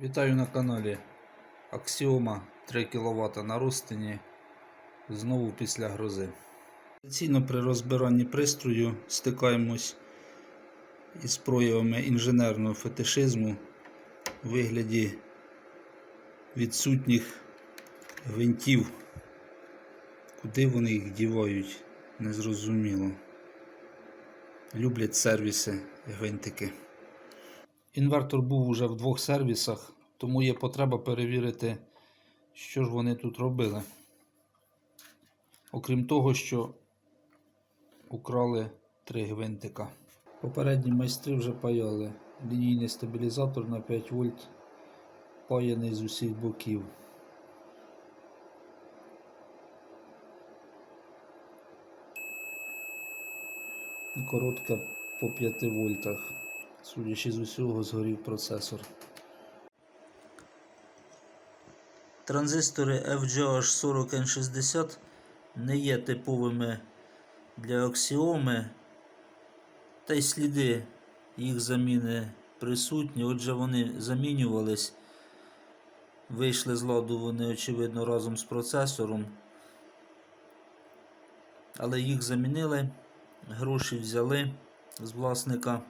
Вітаю на каналі Аксіома 3 кВт на розтині знову після грози. Традиційно при розбиранні пристрою стикаємось із проявами інженерного фетишизму у вигляді відсутніх гвинтів. Куди вони їх дівають, незрозуміло. Люблять сервіси гвинтики. Інвертор був уже в двох сервісах, тому є потреба перевірити, що ж вони тут робили. Окрім того, що украли три гвинтика. Попередні майстри вже паяли лінійний стабілізатор на 5 вольт, паяний з усіх боків. Коротка по 5 вольтах. Судячи з усього, згорів процесор. Транзистори FGH40N60 не є типовими для аксіоми, та й сліди їх заміни присутні. Отже, вони замінювались, вийшли з ладу вони, очевидно, разом з процесором. Але їх замінили, гроші взяли з власника.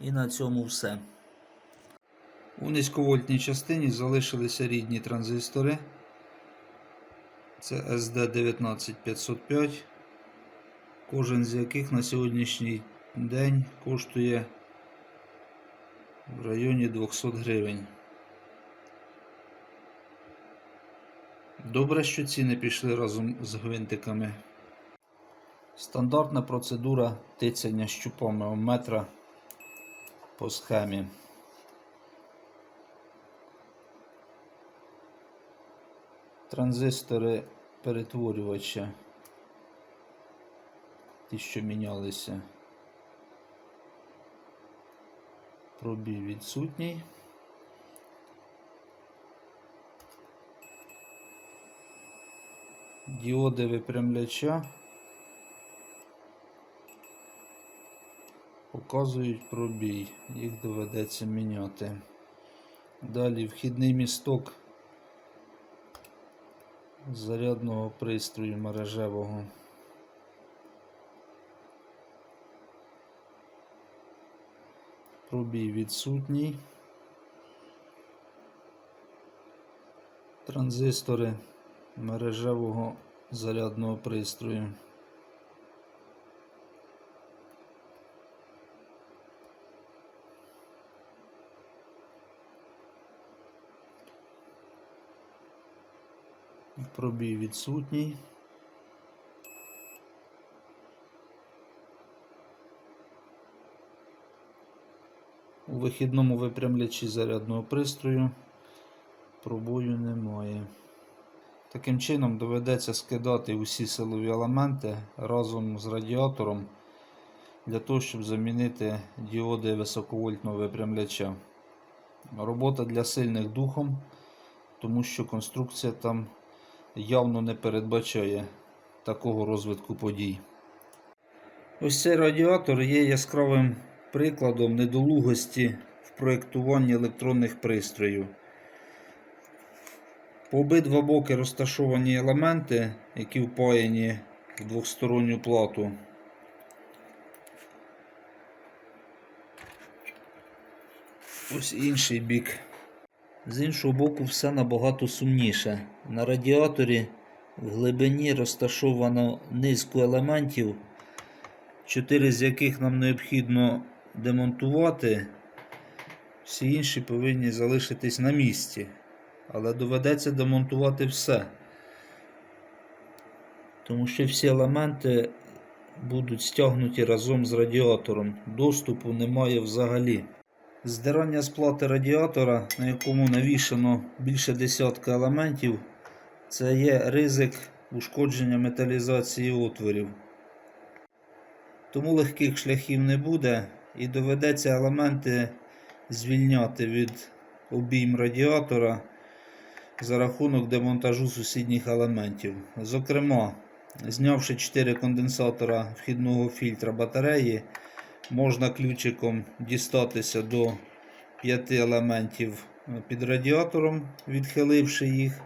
І на цьому все. У низьковольтній частині залишилися рідні транзистори. Це SD19505, кожен з яких на сьогоднішній день коштує в районі 200 гривень. Добре, що ціни пішли разом з гвинтиками. Стандартна процедура тицяння щупами омметра по схемі. Транзистори перетворювача, ті, що мінялися, пробій відсутній. Діоди випрямляча показують пробій, їх доведеться міняти. Далі вхідний місток зарядного пристрою мережевого. Пробій відсутній. Транзистори мережевого зарядного пристрою. Пробій відсутній. У вихідному випрямлячі зарядного пристрою пробою немає. Таким чином доведеться скидати усі силові елементи разом з радіатором для того, щоб замінити діоди високовольтного випрямляча. Робота для сильних духом, тому що конструкція там явно не передбачає такого розвитку подій. Ось цей радіатор є яскравим прикладом недолугості в проєктуванні електронних пристроїв. По обидва боки розташовані елементи, які впаяні в двосторонню плату. Ось інший бік. З іншого боку, все набагато сумніше. На радіаторі в глибині розташовано низку елементів, чотири з яких нам необхідно демонтувати. Всі інші повинні залишитись на місці. Але доведеться демонтувати все. Тому що всі елементи будуть стягнуті разом з радіатором. Доступу немає взагалі. Здирання з плати радіатора, на якому навішано більше десятка елементів, це є ризик ушкодження металізації отворів. Тому легких шляхів не буде і доведеться елементи звільняти від обійм радіатора за рахунок демонтажу сусідніх елементів. Зокрема, знявши 4 конденсатора вхідного фільтра батареї, можна ключиком дістатися до п'яти елементів під радіатором, відхиливши їх.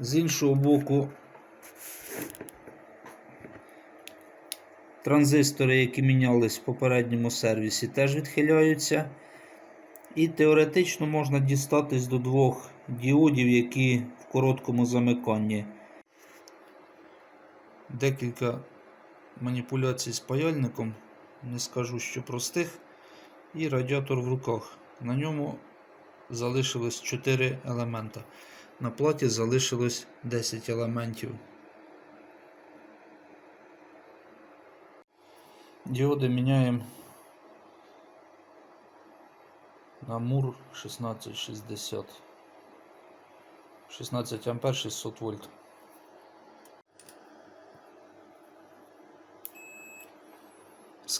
З іншого боку, транзистори, які мінялись в попередньому сервісі, теж відхиляються. І теоретично можна дістатись до двох діодів, які в короткому замиканні. Декілька маніпуляцій з паяльником, не скажу, що простих, і радіатор в руках. На ньому залишилось 4 елемента. На платі залишилось 10 елементів. Діоди міняємо на мур 1660. 16 ампер 600 вольт.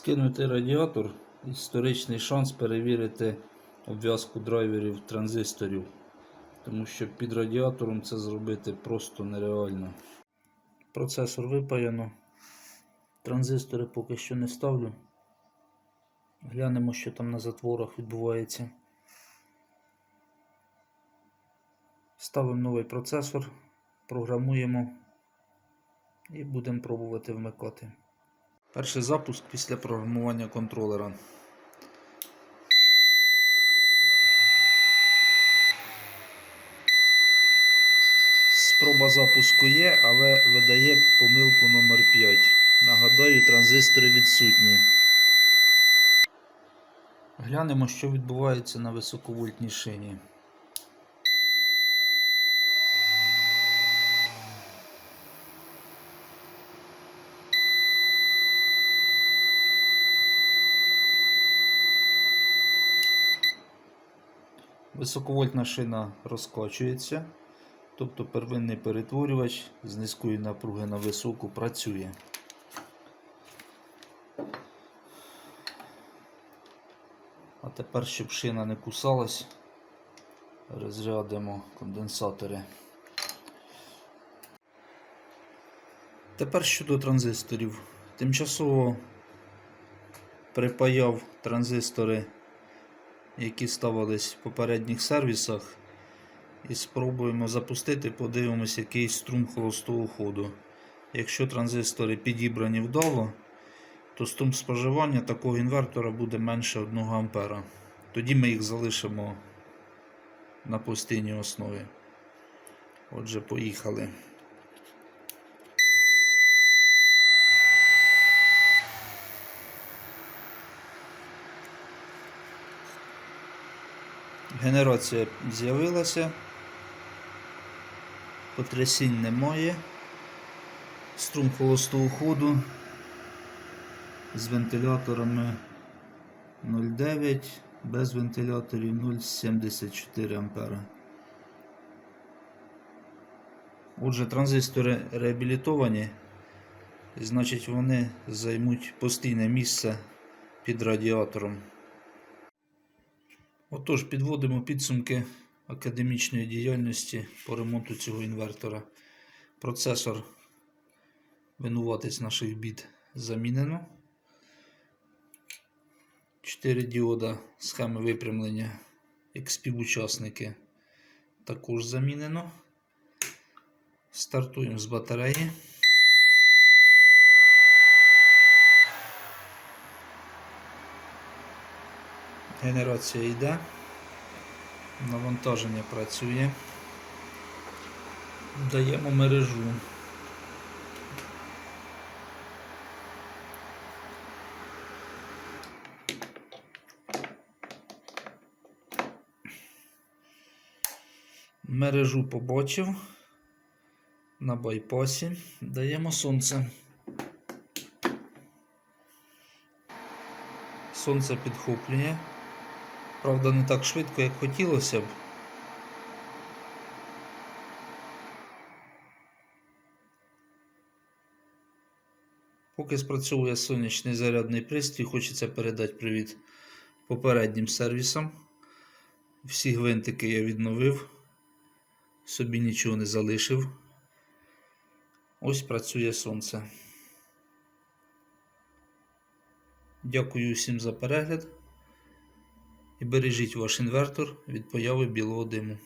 Скинути радіатор історичний шанс перевірити обв'язку драйверів транзисторів, тому що під радіатором це зробити просто нереально. Процесор випаяно. Транзистори поки що не ставлю. Глянемо, що там на затворах відбувається. Ставимо новий процесор, програмуємо і будемо пробувати вмикати. Перший запуск після програмування контролера. Спроба запуску є, але видає помилку номер 5. Нагадаю, транзистори відсутні. Глянемо, що відбувається на високовольтній шині. Високовольтна шина розкачується, тобто первинний перетворювач з низької напруги на високу працює. А тепер, щоб шина не кусалась, розрядимо конденсатори. Тепер щодо транзисторів. Тимчасово припаяв транзистори, які ставились в попередніх сервісах, і спробуємо запустити, подивимося, який струм холостого ходу. Якщо транзистори підібрані вдало, то струм споживання такого інвертора буде менше 1 А. Тоді ми їх залишимо на постійній основі. Отже, поїхали. Генерація з'явилася, потрясінь немає, струм холостого ходу з вентиляторами 0,9, без вентиляторів 0,74 ампера. Отже, транзистори реабілітовані, значить вони займуть постійне місце під радіатором. Отож, підводимо підсумки академічної діяльності по ремонту цього інвертора. Процесор винуватець наших бід замінено. 4 діода схеми випрямлення як співучасники також замінено. Стартуємо з батареї. Генерація йде, навантаження працює. Даємо мережу. Мережу побачив. На байпасі даємо сонце. Сонце підхоплює. Правда, не так швидко, як хотілося б. Поки спрацьовує сонячний зарядний пристрій, хочеться передати привіт попереднім сервісам. Всі гвинтики я відновив, собі нічого не залишив. Ось працює сонце. Дякую всім за перегляд. І бережіть ваш інвертор від появи білого диму.